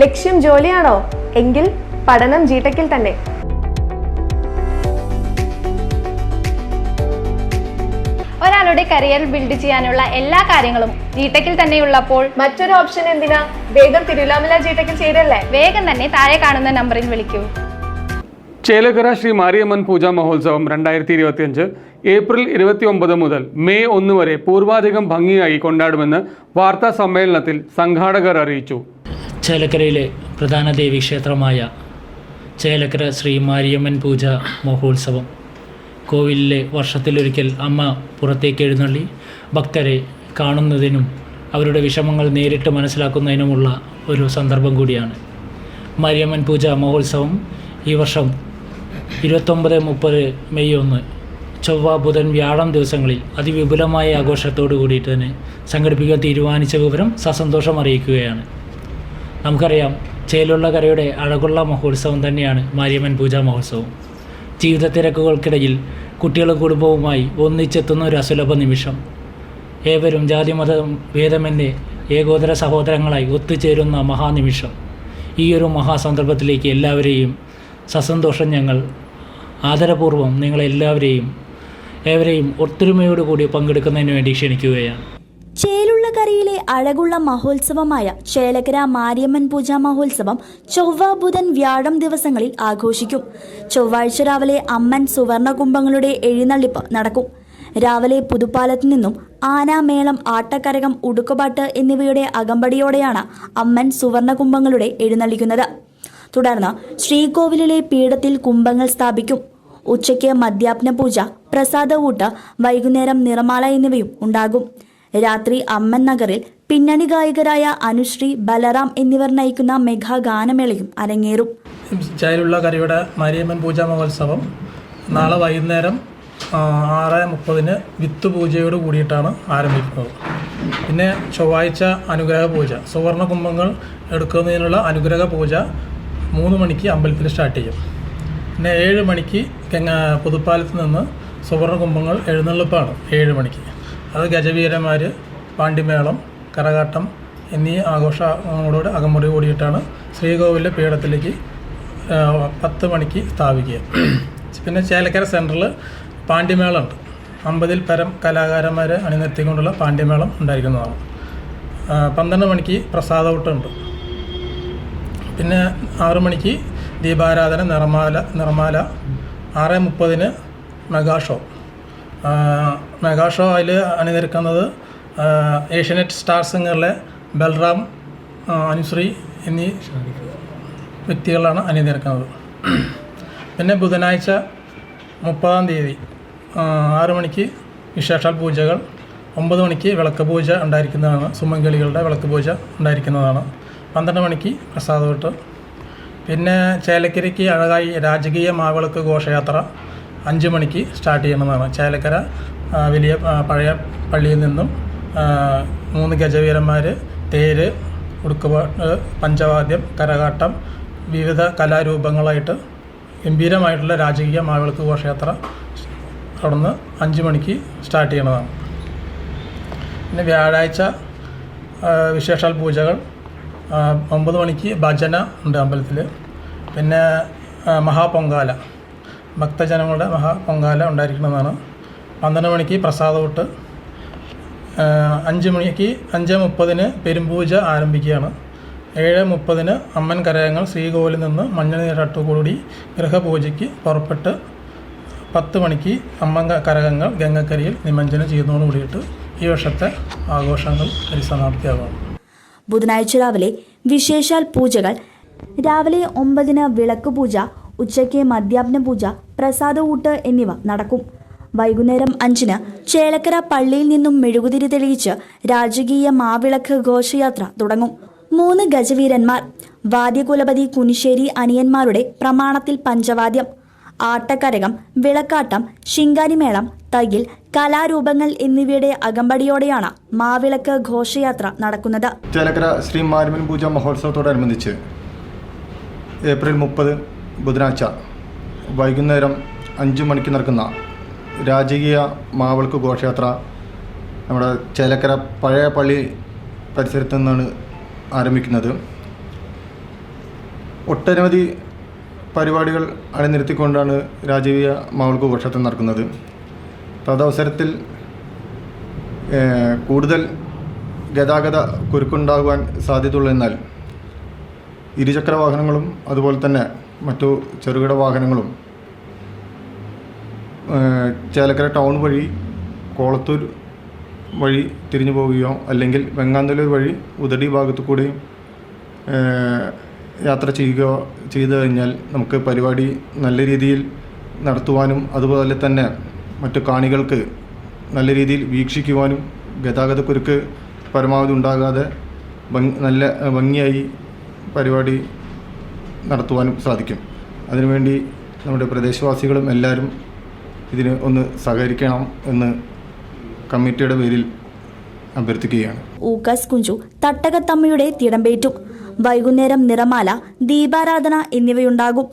ലക്ഷ്യം ജോലിയാണോ? എങ്കിൽ പഠനം ജീട്ടക്കിൽ തന്നെ. ഒരാളുടെ കരിയർ ബിൽഡ് ചെയ്യാനുള്ള എല്ലാ കാര്യങ്ങളും ജീടെക്കിൽ തന്നെ ഉള്ളപ്പോൾ മറ്റൊരു ഓപ്ഷൻ എന്തിനാ? വേഗം തിരുവല്ലാമല ജീട്ടക്കിൽ ചേരല്ലേ? വേഗം തന്നെ താഴെ കാണുന്ന നമ്പറിൽ വിളിക്കൂ. ചേലക്കര ശ്രീ മാരിയമ്മൻ പൂജാ മഹോത്സവം രണ്ടായിരത്തി ഇരുപത്തിയഞ്ച് ഏപ്രിൽ ഇരുപത്തി ഒമ്പത് മുതൽ മെയ് ഒന്ന് വരെ പൂർവാധികം ഭംഗിയായി കൊണ്ടാടുമെന്ന് വാർത്താ സമ്മേളനത്തിൽ സംഘാടകർ അറിയിച്ചു. ചേലക്കരയിലെ പ്രധാന ദേവീക്ഷേത്രമായ ചേലക്കര ശ്രീ മാരിയമ്മൻ പൂജ മഹോത്സവം. കോവിലിലെ വർഷത്തിലൊരിക്കൽ അമ്മ പുറത്തേക്ക് എഴുന്നള്ളി ഭക്തരെ കാണുന്നതിനും അവരുടെ വിഷമങ്ങൾ നേരിട്ട് മനസ്സിലാക്കുന്നതിനുമുള്ള ഒരു സന്ദർഭം കൂടിയാണ്. മാരിയമ്മൻ പൂജ മഹോത്സവം ഈ വർഷം ഇരുപത്തൊമ്പത് മുപ്പത് മെയ് ഒന്ന് ചൊവ്വ ബുധൻ വ്യാഴം ദിവസങ്ങളിൽ അതിവിപുലമായ ആഘോഷത്തോടു കൂടിയിട്ട് തന്നെ സംഘടിപ്പിക്കാൻ തീരുമാനിച്ച വിവരം സസന്തോഷം അറിയിക്കുകയാണ്. നമുക്കറിയാം ചേലുള്ള കരയുടെ അഴകുള്ള മഹോത്സവം തന്നെയാണ് മാരിയമ്മൻ പൂജാ മഹോത്സവം. ജീവിത തിരക്കുകൾക്കിടയിൽ കുട്ടികളും കുടുംബവുമായി ഒന്നിച്ചെത്തുന്ന ഒരു അസുലഭ നിമിഷം. ഏവരും ജാതി ജാതിമതം ഭേദമെന്നേ ഏകോദര സഹോദരങ്ങളായി ഒത്തുചേരുന്ന മഹാനിമിഷം. ഈ ഒരു മഹാസന്ദർഭത്തിലേക്ക് എല്ലാവരെയും സസന്തോഷം ഞങ്ങൾ ആദരപൂർവം നിങ്ങളെല്ലാവരെയും ഏവരെയും ഒത്തൊരുമയോടുകൂടി പങ്കെടുക്കുന്നതിന് വേണ്ടി ക്ഷണിക്കുകയാണ്. ചേലുള്ളകരയിലെ അഴകുള്ള മഹോത്സവമായ ചേലകര മാരിയമ്മൻ പൂജ മഹോത്സവം ചൊവ്വ ബുധൻ വ്യാഴം ദിവസങ്ങളിൽ ആഘോഷിക്കും. ചൊവ്വാഴ്ച രാവിലെ അമ്മൻ സുവർണകുംഭങ്ങളുടെ എഴുന്നള്ളിപ്പ് നടക്കും. രാവിലെ പുതുപ്പാലത്ത് നിന്നും ആനാമേളം ആട്ടക്കരകം ഉടുക്കുപാട്ട് എന്നിവയുടെ അകമ്പടിയോടെയാണ് അമ്മൻ സുവർണകുംഭങ്ങളുടെ എഴുന്നള്ളിക്കുന്നത്. തുടർന്ന് ശ്രീകോവിലിലെ പീഠത്തിൽ കുംഭങ്ങൾ സ്ഥാപിക്കും. ഉച്ചയ്ക്ക് മദ്യാപ്ന പൂജ പ്രസാദ ഊട്ട് വൈകുന്നേരം നിറമാല എന്നിവയും ഉണ്ടാകും. രാത്രി അമ്മൻ നഗറിൽ പിന്നണി ഗായകരായ അനുശ്രീ ബലറാം എന്നിവർ നയിക്കുന്ന മെഗാ ഗാനമേളയും അരങ്ങേറും. ചായലുള്ള കരയുടെ മാരിയമ്മൻ പൂജാ മഹോത്സവം. നാളെ വൈകുന്നേരം ആറ് മുപ്പതിന് വിത്ത് പൂജയോട് കൂടിയിട്ടാണ് ആരംഭിക്കുന്നത്. പിന്നെ ചൊവ്വാഴ്ച അനുഗ്രഹ പൂജ. സുവർണ കുംഭങ്ങൾ എടുക്കുന്നതിനുള്ള അനുഗ്രഹ പൂജ മൂന്ന് മണിക്ക് അമ്പലത്തിൽ സ്റ്റാർട്ട് ചെയ്യും. പിന്നെ ഏഴ് മണിക്ക് പുതുപ്പാലത്ത് നിന്ന് സുവർണ കുംഭങ്ങൾ എഴുന്നള്ളിപ്പാണ്. ഏഴ് മണിക്ക്. അത് ഗജവീരന്മാർ പാണ്ടിമേളം കരകാട്ടം എന്നീ ആഘോഷങ്ങളോട് അകമുറി കൂടിയിട്ടാണ് ശ്രീകോവിലിന്റെ പീഠത്തിലേക്ക് പത്ത് മണിക്ക് സ്ഥാപിക്കുക. പിന്നെ ചേലക്കര സെന്ററിൽ പാണ്ഡ്യമേളമുണ്ട് അമ്പതിൽ പരം കലാകാരന്മാരെ അണിനിർത്തിക്കൊണ്ടുള്ള പാണ്ഡ്യമേളം ഉണ്ടായിരിക്കുന്നതാണ്. പന്ത്രണ്ട് മണിക്ക് പ്രസാദവട്ടമുണ്ട് പിന്നെ ആറു മണിക്ക് ദീപാരാധന നിറമാല നിറമാല ആറ് മുപ്പതിന് മെഗാ ഷോ ആ, മെഗാ ഷോ അതിൽ അണിനിരക്കുന്നത് ഏഷ്യനെറ്റ് സ്റ്റാർ സിംഗറിലെ ബൽറാം അനുശ്രീ എന്നീ വ്യക്തികളാണ് അണിനിരക്കുന്നത്. പിന്നെ ബുധനാഴ്ച മുപ്പതാം തീയതി ആറു മണിക്ക് വിശേഷാൽ പൂജകൾ ഒമ്പത് മണിക്ക് വിളക്ക് പൂജ ഉണ്ടായിരിക്കുന്നതാണ് സുമംഗലികളുടെ വിളക്ക് പൂജ ഉണ്ടായിരിക്കുന്നതാണ് പന്ത്രണ്ട് മണിക്ക് പ്രസാദവട്ട് പിന്നെ ചേലക്കരയ്ക്ക് അഴകായി രാജകീയ മാവിളക്ക് ഘോഷയാത്ര അഞ്ച് മണിക്ക് സ്റ്റാർട്ട് ചെയ്യണമെന്നാണ്. ചേലക്കര വലിയ പഴയ പള്ളിയിൽ നിന്നും മൂന്ന് ഗജവീരന്മാർ തേര് ഉടുക്കുപാട്ട് പഞ്ചവാദ്യം കരകാട്ടം വിവിധ കലാരൂപങ്ങളായിട്ട് ഗംഭീരമായിട്ടുള്ള രാജകീയ മാവിളക്ക് ഘോഷയാത്ര തുടർന്ന് അഞ്ച് മണിക്ക് സ്റ്റാർട്ട് ചെയ്യണതാണ്. പിന്നെ വ്യാഴാഴ്ച വിശേഷാൽ പൂജകൾ ഒമ്പത് മണിക്ക് ഭജന ഉണ്ട് അമ്പലത്തിൽ പിന്നെ മഹാപൊങ്കാല. ഭക്തജനങ്ങളുടെ മഹാ പൊങ്കാല ഉണ്ടായിരിക്കുന്നതാണ് പന്ത്രണ്ട് മണിക്ക് പ്രസാദവൂട്ട് ആ, അഞ്ച് മണിക്ക് അഞ്ച് മുപ്പതിന് പെരുമ്പൂജ ആരംഭിക്കുകയാണ്. ഏഴ് മുപ്പതിന് അമ്മൻ കരയങ്ങൾ ശ്രീകോവിലിൽ നിന്ന് മഞ്ഞൾ നീരാട്ടുകൂടി ഗൃഹപൂജയ്ക്ക് പുറപ്പെട്ട് പത്ത് മണിക്ക് അമ്മൻ ക- കരകങ്ങൾ ഗംഗക്കരിയിൽ നിമഞ്ജനം ചെയ്യുന്നതോട് കൂടിയിട്ട് ഈ വർഷത്തെ ആഘോഷങ്ങൾ പരിസമാപ്തിയാകും. ബുധനാഴ്ച രാവിലെ വിശേഷാൽ പൂജകൾ രാവിലെ ഒമ്പതിന് വിളക്ക് പൂജ ഉച്ചയ്ക്ക് മദ്യാപന പൂജ പ്രസാദ ഊട്ട് എന്നിവ നടക്കും. വൈകുന്നേരം അഞ്ചിന് ചേലക്കര പള്ളിയിൽ നിന്നും മെഴുകുതിരി തെളിയിച്ച് രാജകീയ മാവിളക്ക് ഘോഷയാത്ര തുടങ്ങും. മൂന്ന് ഗജവീരന്മാർ വാദ്യകുലപതി കുനിശ്ശേരി അനിയന്മാരുടെ പ്രമാണത്തിൽ പഞ്ചവാദ്യം ആട്ടക്കരകം വിളക്കാട്ടം ശിങ്കാരിമേളം തയ്യിൽ കലാരൂപങ്ങൾ എന്നിവയുടെ അകമ്പടിയോടെയാണ് മാവിളക്ക് ഘോഷയാത്ര നടക്കുന്നത്. ചേലക്കര ശ്രീ മാരിമൻ പൂജ മഹോത്സവത്തോടനുബന്ധിച്ച് ഏപ്രിൽ മുപ്പത് ബുധനാഴ്ച വൈകുന്നേരം അഞ്ച് മണിക്ക് നടക്കുന്ന രാജകീയ മാവൾക്ക് ഘോഷയാത്ര നമ്മുടെ ചേലക്കര പഴയ പള്ളി പരിസരത്തു നിന്നാണ് ആരംഭിക്കുന്നത്. ഒട്ടനവധി പരിപാടികൾ അണിനിരത്തിക്കൊണ്ടാണ് രാജകീയ മാവൽഘോഷത്തിൽ നടക്കുന്നത്. തദവസരത്തിൽ കൂടുതൽ ഗതാഗത കുരുക്കുണ്ടാകുവാൻ സാധ്യതയുള്ളതിനാൽ ഇരുചക്ര വാഹനങ്ങളും അതുപോലെ തന്നെ മറ്റു ചെറുകിട വാഹനങ്ങളും ചേലക്കര ടൗൺ വഴി കോളത്തൂർ വഴി തിരിഞ്ഞു പോവുകയോ അല്ലെങ്കിൽ വെങ്ങാന്തലൂർ വഴി ഉദടി ഭാഗത്തു കൂടെയും യാത്ര ചെയ്യുകയോ ചെയ്തു കഴിഞ്ഞാൽ നമുക്ക് പരിപാടി നല്ല രീതിയിൽ നടത്തുവാനും അതുപോലെ തന്നെ മറ്റു കാണികൾക്ക് നല്ല രീതിയിൽ വീക്ഷിക്കുവാനും ഗതാഗതക്കുരുക്ക് പരമാവധി ഉണ്ടാകാതെ നല്ല ഭംഗിയായി പരിപാടി നടത്തുവാനും സാധിക്കും. അതിനുവേണ്ടി നമ്മുടെ പ്രദേശവാസികളും എല്ലാവരും ഇതിന് ഒന്ന് സഹകരിക്കണം എന്ന് കമ്മിറ്റിയുടെ പേരിൽ അഭ്യർത്ഥിക്കുകയാണ്. ഊക്കസ് കുഞ്ചു തട്ടകത്തമ്മയുടെ തിടമ്പേറ്റും വൈകുന്നേരം നിറമാല ദീപാരാധന എന്നിവയുണ്ടാകും.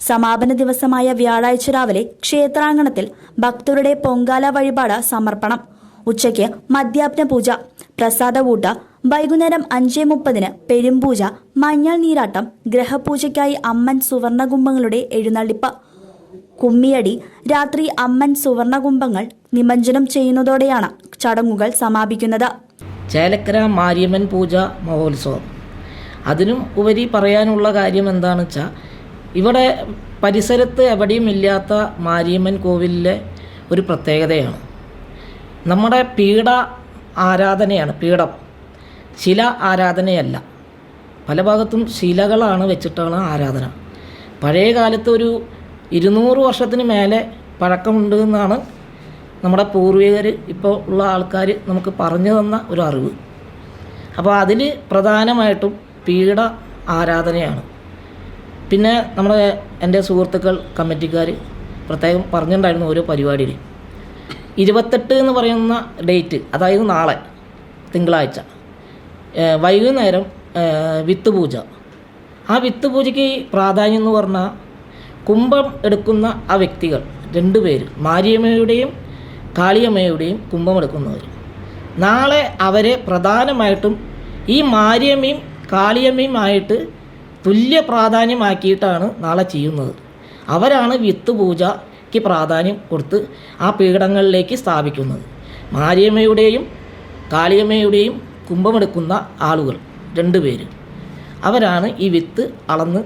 സമാപന ദിവസമായ വ്യാഴാഴ്ച രാവിലെ ക്ഷേത്രാങ്കണത്തിൽ ഭക്തരുടെ പൊങ്കാല വഴിപാട് സമർപ്പണം. ഉച്ചയ്ക്ക് മധ്യാപ്ന പൂജ പ്രസാദകൂട്ട വൈകുന്നേരം അഞ്ച് മുപ്പതിന് പെരുംപൂജ മഞ്ഞൾ നീരാട്ടം ഗ്രഹപൂജയ്ക്കായി അമ്മൻ സുവർണകുംഭങ്ങളുടെ എഴുന്നള്ളിപ്പ്. കുമ്മിയടി രാത്രി അമ്മൻ സുവർണകുംഭങ്ങൾ നിമഞ്ജനം ചെയ്യുന്നതോടെയാണ് ചടങ്ങുകൾ സമാപിക്കുന്നത്. ചേലക്കര മാരിയമ്മൻ പൂജ മഹോത്സവം. അതിനും ഉപരി പറയാനുള്ള കാര്യം എന്താണെന്ന് വെച്ചാൽ ഇവിടെ പരിസരത്ത് എവിടെയും ഇല്ലാത്ത മാരിയമ്മൻ കോവിലിലെ ഒരു പ്രത്യേകതയാണ്. നമ്മുടെ പീഡ ആരാധനയാണ് പീഠം. ശില ആരാധനയല്ല. പല ഭാഗത്തും ശിലകളാണ് വെച്ചിട്ടുള്ള ആരാധന. പഴയ കാലത്ത് ഒരു ഇരുന്നൂറ് വർഷത്തിന് മേലെ പഴക്കമുണ്ട് എന്നാണ് നമ്മുടെ പൂർവികർ ഇപ്പോൾ ഉള്ള ആൾക്കാർ നമുക്ക് പറഞ്ഞു തന്ന ഒരു അറിവ്. അപ്പോൾ അതിൽ പ്രധാനമായിട്ടും പീഡ ആരാധനയാണ്. പിന്നെ നമ്മുടെ എന്റെ സുഹൃത്തുക്കൾ കമ്മിറ്റിക്കാർ പ്രത്യേകം പറഞ്ഞിട്ടുണ്ടായിരുന്നു ഓരോ പരിപാടിയിൽ ഇരുപത്തെട്ട് എന്ന് പറയുന്ന ഡേറ്റ് അതായത് നാളെ തിങ്കളാഴ്ച വൈകുന്നേരം വിത്ത് പൂജ ആ വിത്ത് പൂജയ്ക്ക് പ്രാധാന്യം എന്ന് പറഞ്ഞാൽ കുംഭം എടുക്കുന്ന ആ വ്യക്തികൾ രണ്ട് പേര് മാരിയമ്മയുടെയും കാളിയമ്മയുടെയും കുംഭം എടുക്കുന്നവർ. നാളെ അവരെ പ്രധാനമായിട്ടും ഈ മാരിയമ്മയും കാളിയമ്മയുമായിട്ട് തുല്യ പ്രാധാന്യമാക്കിയിട്ടാണ് നാളെ ചെയ്യുന്നത്. അവരാണ് വിത്ത് പൂജയ്ക്ക് പ്രാധാന്യം കൊടുത്ത് ആ പീഠങ്ങളിലേക്ക് സ്ഥാപിക്കുന്നത്. മാരിയമ്മയുടെയും കാളിയമ്മയുടെയും കുംഭമെടുക്കുന്ന ആളുകൾ രണ്ട് പേര്. അവരാണ് ഈ വിത്ത് അളന്ന്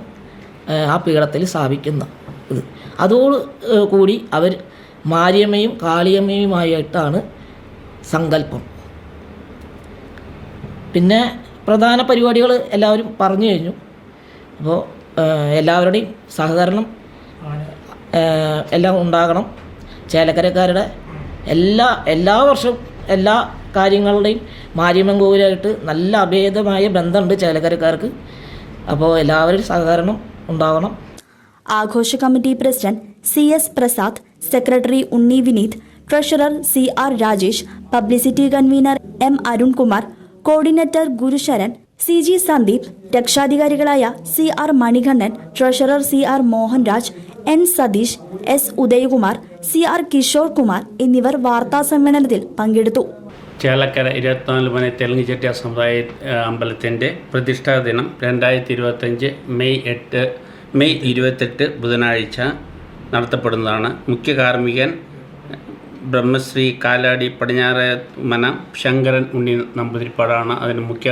ആ പീഠത്തിൽ സ്ഥാപിക്കുന്ന ഇത് അതോട് കൂടി അവർ മാരിയമ്മയും കാളിയമ്മയുമായിട്ടാണ് സങ്കല്പം. പിന്നെ പ്രധാന പരിപാടികൾ എല്ലാവരും പറഞ്ഞു കഴിഞ്ഞു. അപ്പോൾ എല്ലാവരുടെയും സഹകരണം എല്ലാം ഉണ്ടാകണം. ചേലക്കരക്കാരുടെ എല്ലാ എല്ലാ വർഷവും എല്ലാ കാര്യങ്ങളുടെയും മാരിയമ്മൻ കോവിലായിട്ട് നല്ല അഭേദമായ ബന്ധമുണ്ട് ചേലക്കരക്കാർക്ക്. അപ്പോൾ എല്ലാവരും സഹകരണം ഉണ്ടാകണം ആഘോഷ committee president C S Prasad secretary Unni Vineeth treasurer C R Rajesh publicity convener M Arunkumar coordinator Gurusharan C G Sandeep രക്ഷാധികാരികളായ C R Manikandan treasurer C R Mohanraj N Satheesh S Udayakumar C R Kishore Kumar എന്നിവർ വാർത്താ സമ്മേളനത്തിൽ പങ്കെടുത്തു. ചേലക്കര ഇരുപത്തിനാല് മണി തെലുങ്ക് ചെട്ടിയ സമുദായ അമ്പലത്തിന്റെ പ്രതിഷ്ഠാ ദിനം രണ്ടായിരത്തി ഇരുപത്തഞ്ച് മെയ് എട്ട് മെയ് ഇരുപത്തെട്ട് ബുധനാഴ്ച നടത്തപ്പെടുന്നതാണ്. മുഖ്യ കാർമ്മികൻ ബ്രഹ്മശ്രീ കാലാടി പടിഞ്ഞാറ മന ശങ്കരൻ ഉണ്ണി നമ്പൂതിരിപ്പാടാണ് അതിന് മുഖ്യ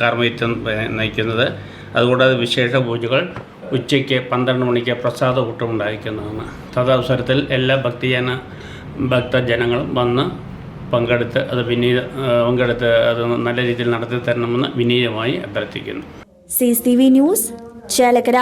കാർമ്മികത്വം നയിക്കുന്നത്. അതുകൂടാതെ വിശേഷ പൂജകൾ ഉച്ചയ്ക്ക് പന്ത്രണ്ട് മണിക്ക് പ്രസാദ കൂട്ടം ഉണ്ടായിരിക്കുന്നതാണ്. തദവസരത്തിൽ എല്ലാ ഭക്തജന ഭക്തജനങ്ങളും വന്ന് പങ്കെടുത്ത് അത് വിനീത പങ്കെടുത്ത് അത് നല്ല രീതിയിൽ നടത്തി തരണമെന്ന് വിനീതമായി അഭ്യർത്ഥിക്കുന്നു. C news Chelakkara.